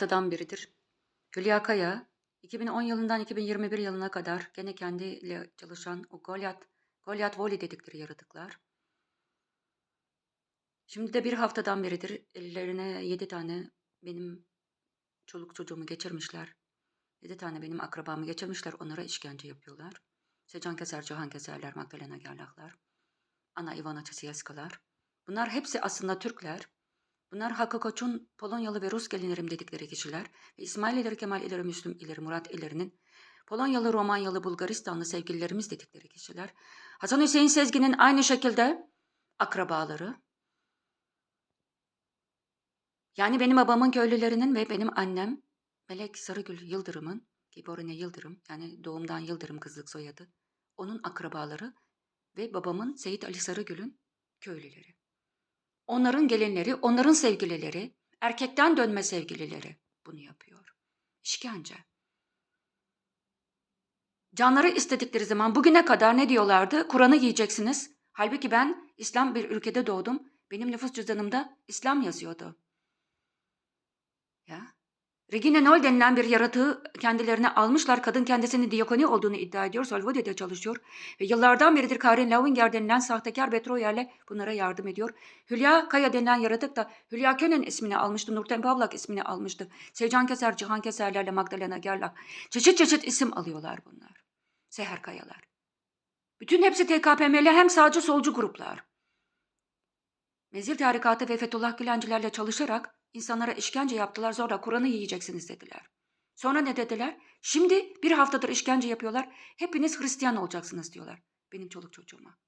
haftadan beridir. Hülya Kaya 2010 yılından 2021 yılına kadar gene kendiyle çalışan o Goliath, Goliath Volley dedikleri yaratıklar. Şimdi de bir haftadan beridir ellerine 7 tane benim çoluk çocuğumu geçirmişler. 7 tane benim akrabamı geçirmişler. Onlara işkence yapıyorlar. Secan Keser, Cihan Keserler, Magdalena Gerlachlar, Ana Ivana Çesiyeskalar. Bunlar hepsi aslında Türkler. Bunlar Hakkı Koç'un Polonyalı ve Rus gelinlerim dedikleri kişiler ve İsmail ileri Kemal ileri Müslüm ileri Murat ileri'nin Polonyalı, Romanyalı, Bulgaristanlı sevgililerimiz dedikleri kişiler. Hasan Hüseyin Sezgin'in aynı şekilde akrabaları. Yani benim babamın köylülerinin ve benim annem Melek Sarıgül Yıldırım'ın ki Borine Yıldırım yani doğumdan Yıldırım kızlık soyadı. Onun akrabaları ve babamın Seyit Ali Sarıgül'ün köylüleri. Onların gelinleri, onların sevgilileri, erkekten dönme sevgilileri bunu yapıyor. İşkence. Canları istedikleri zaman bugüne kadar ne diyorlardı? Kur'an'ı yiyeceksiniz. Halbuki ben İslam bir ülkede doğdum. Benim nüfus cüzdanımda İslam yazıyordu. Regina Noll denilen bir yaratığı kendilerine almışlar. Kadın kendisini diyakoni olduğunu iddia ediyor. Solvodi'de çalışıyor. Ve yıllardan beridir Karin Lauinger denilen sahtekar Betroyer'le bunlara yardım ediyor. Hülya Kaya denilen yaratık da Hülya Könen ismini almıştı. Nurten Pavlak ismini almıştı. Sevcan Keser, Cihan Keserlerle Magdalena Gerlach. Çeşit çeşit isim alıyorlar bunlar. Seher Kayalar. Bütün hepsi TKPM'li hem sağcı solcu gruplar. Mezir tarikatı ve Fethullah Gülencilerle çalışarak insanlara işkence yaptılar sonra Kur'an'ı yiyeceksiniz dediler. Sonra ne dediler? Şimdi bir haftadır işkence yapıyorlar. Hepiniz Hristiyan olacaksınız diyorlar. Benim çoluk çocuğuma.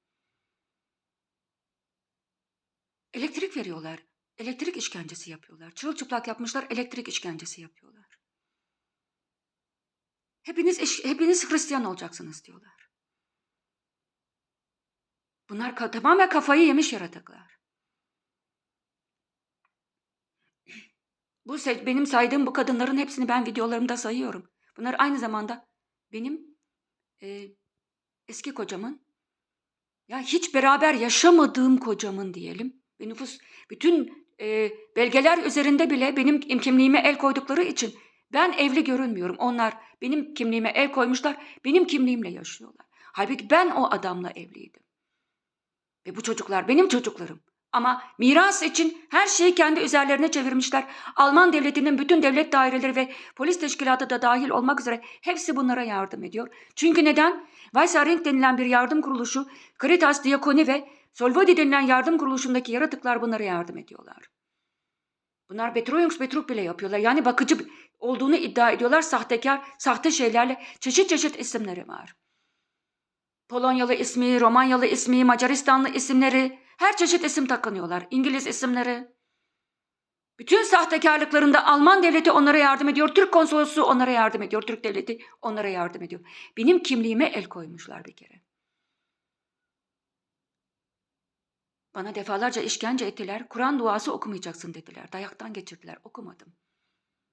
Elektrik veriyorlar. Elektrik işkencesi yapıyorlar. Çırılçıplak yapmışlar. Elektrik işkencesi yapıyorlar. Hepiniz hepiniz Hristiyan olacaksınız diyorlar. Bunlar tamamen kafayı yemiş yaratıklar. Bu benim saydığım bu kadınların hepsini ben videolarımda sayıyorum. Bunlar aynı zamanda benim e, eski kocamın ya hiç beraber yaşamadığım kocamın diyelim. Ve nüfus bütün e, belgeler üzerinde bile benim kimliğime el koydukları için ben evli görünmüyorum. Onlar benim kimliğime el koymuşlar. Benim kimliğimle yaşıyorlar. Halbuki ben o adamla evliydim. Ve bu çocuklar benim çocuklarım. Ama miras için her şeyi kendi üzerlerine çevirmişler. Alman devletinin bütün devlet daireleri ve polis teşkilatı da dahil olmak üzere hepsi bunlara yardım ediyor. Çünkü neden? Weissering denilen bir yardım kuruluşu, Caritas, Diakoni ve Solvodi denilen yardım kuruluşundaki yaratıklar bunlara yardım ediyorlar. Bunlar Betroyungs Betruk bile yapıyorlar. Yani bakıcı olduğunu iddia ediyorlar. Sahtekar, sahte şeylerle çeşit çeşit isimleri var. Polonyalı ismi, Romanyalı ismi, Macaristanlı isimleri, her çeşit isim takınıyorlar. İngiliz isimleri. Bütün sahtekarlıklarında Alman devleti onlara yardım ediyor. Türk konsolosluğu onlara yardım ediyor. Türk devleti onlara yardım ediyor. Benim kimliğime el koymuşlar bir kere. Bana defalarca işkence ettiler. Kur'an duası okumayacaksın dediler. Dayaktan geçirdiler. Okumadım.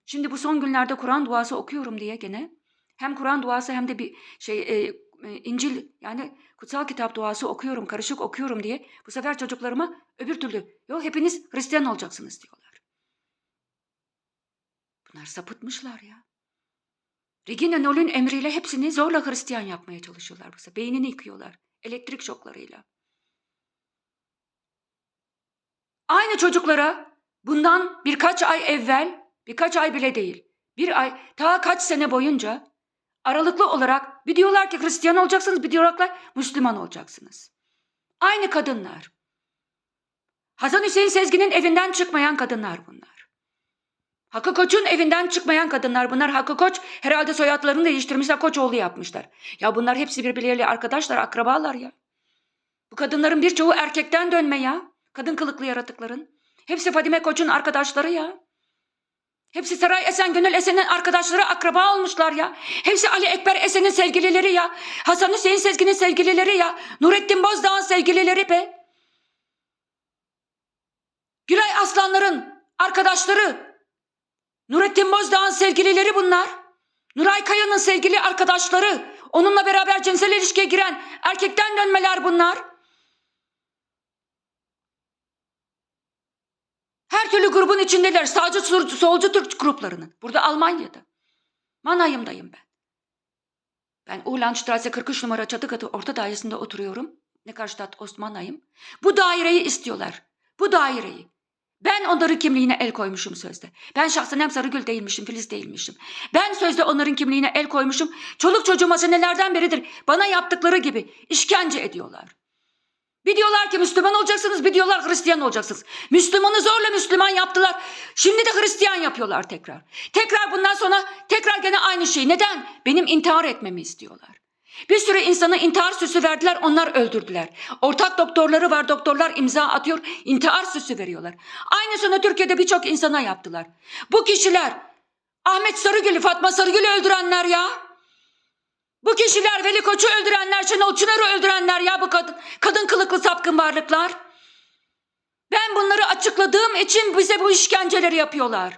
Şimdi bu son günlerde Kur'an duası okuyorum diye gene hem Kur'an duası hem de bir şey e, İncil yani kutsal kitap duası okuyorum, karışık okuyorum diye bu sefer çocuklarıma öbür türlü yok hepiniz Hristiyan olacaksınız diyorlar. Bunlar sapıtmışlar ya. Regina Noll'ün emriyle hepsini zorla Hristiyan yapmaya çalışıyorlar bu sefer. Beynini yıkıyorlar elektrik şoklarıyla. Aynı çocuklara bundan birkaç ay evvel, birkaç ay bile değil, bir ay, ta kaç sene boyunca aralıklı olarak bir diyorlar ki Hristiyan olacaksınız, bir diyorlar Müslüman olacaksınız. Aynı kadınlar. Hasan Hüseyin Sezgin'in evinden çıkmayan kadınlar bunlar. Hakkı Koç'un evinden çıkmayan kadınlar bunlar. Hakkı Koç herhalde soyadlarını değiştirmişler, Koçoğlu yapmışlar. Ya bunlar hepsi birbirleriyle arkadaşlar, akrabalar ya. Bu kadınların birçoğu erkekten dönme ya. Kadın kılıklı yaratıkların. Hepsi Fadime Koç'un arkadaşları ya. Hepsi Saray Esen Gönül Esen'in arkadaşları akraba olmuşlar ya. Hepsi Ali Ekber Esen'in sevgilileri ya. Hasan Hüseyin Sezgin'in sevgilileri ya. Nurettin Bozdağ'ın sevgilileri be. Gülay Aslanlar'ın arkadaşları. Nurettin Bozdağ'ın sevgilileri bunlar. Nuray Kaya'nın sevgili arkadaşları. Onunla beraber cinsel ilişkiye giren erkekten dönmeler bunlar. Her türlü grubun içindeler. Sağcı, sol- solcu Türk gruplarının. Burada Almanya'da. Manayım'dayım ben. Ben Ulanstrasse 43 numara çatı katı orta dairesinde oturuyorum. Neckarstadt Osmanayım. Bu daireyi istiyorlar. Bu daireyi. Ben onların kimliğine el koymuşum sözde. Ben şahsen hem Sarıgül değilmişim, Filiz değilmişim. Ben sözde onların kimliğine el koymuşum. Çoluk çocuğuma senelerden beridir bana yaptıkları gibi işkence ediyorlar. Bir diyorlar ki Müslüman olacaksınız, bir diyorlar Hristiyan olacaksınız. Müslümanı zorla Müslüman yaptılar. Şimdi de Hristiyan yapıyorlar tekrar. Tekrar bundan sonra tekrar gene aynı şey. Neden? Benim intihar etmemi istiyorlar. Bir sürü insana intihar süsü verdiler, onlar öldürdüler. Ortak doktorları var, doktorlar imza atıyor, intihar süsü veriyorlar. Aynısını Türkiye'de birçok insana yaptılar. Bu kişiler Ahmet Sarıgül'ü, Fatma Sarıgül'ü öldürenler ya. Bu kişiler Veli Koç'u öldürenler, Şenol Çınar'ı öldürenler ya bu kadın, kadın kılıklı sapkın varlıklar. Ben bunları açıkladığım için bize bu işkenceleri yapıyorlar.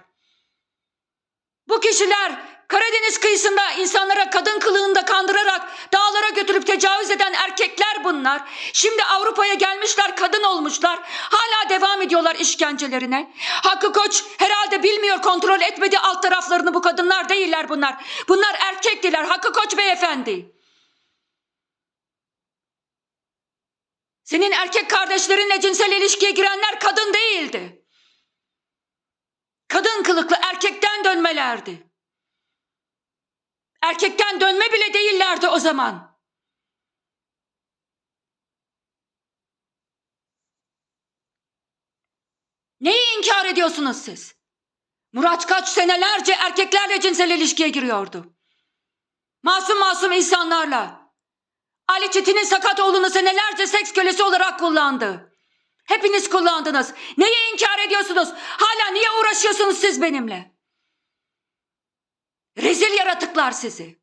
Bu kişiler Karadeniz kıyısında insanlara kadın kılığında kandırarak dağlara götürüp tecavüz eden erkekler bunlar. Şimdi Avrupa'ya gelmişler kadın olmuşlar. Hala devam ediyorlar işkencelerine. Hakkı Koç herhalde bilmiyor kontrol etmedi alt taraflarını bu kadınlar değiller bunlar. Bunlar erkektiler Hakkı Koç beyefendi. Senin erkek kardeşlerinle cinsel ilişkiye girenler kadın değildi. Kadın kılıklı erkekten dönmelerdi. Erkekten dönme bile değillerdi o zaman. Neyi inkar ediyorsunuz siz? Murat Kaç senelerce erkeklerle cinsel ilişkiye giriyordu. Masum masum insanlarla. Ali Çetin'in sakat oğlunu senelerce seks kölesi olarak kullandı. Hepiniz kullandınız. Neyi inkar ediyorsunuz? Hala niye uğraşıyorsunuz siz benimle? Rezil yaratıklar sizi.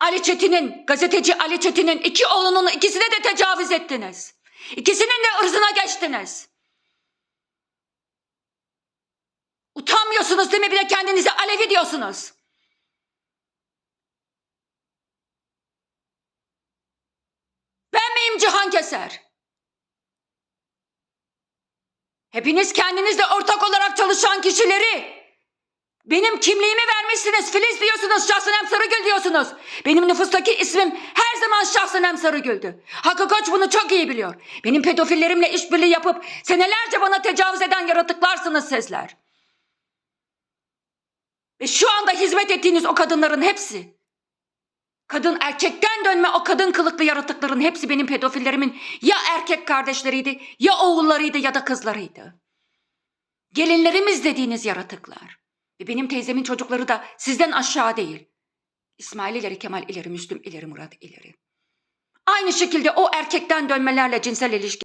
Ali Çetin'in, gazeteci Ali Çetin'in iki oğlunun ikisine de tecavüz ettiniz. İkisinin de ırzına geçtiniz. Utanmıyorsunuz değil mi? Bir de kendinize Alevi diyorsunuz. Ben miyim Cihan Keser? Hepiniz kendinizle ortak olarak çalışan kişileri benim kimliğimi vermişsiniz. Filiz diyorsunuz, Şahsınem Sarıgül diyorsunuz. Benim nüfustaki ismim her zaman Şahsınem Sarıgül'dü. Hakkı Koç bunu çok iyi biliyor. Benim pedofillerimle işbirliği yapıp senelerce bana tecavüz eden yaratıklarsınız sizler. Ve şu anda hizmet ettiğiniz o kadınların hepsi, kadın erkekten dönme o kadın kılıklı yaratıkların hepsi benim pedofillerimin ya erkek kardeşleriydi, ya oğullarıydı ya da kızlarıydı. Gelinlerimiz dediğiniz yaratıklar. Ve benim teyzemin çocukları da sizden aşağı değil. İsmail ileri, Kemal ileri, Müslüm ileri, Murat ileri. Aynı şekilde o erkekten dönmelerle cinsel ilişki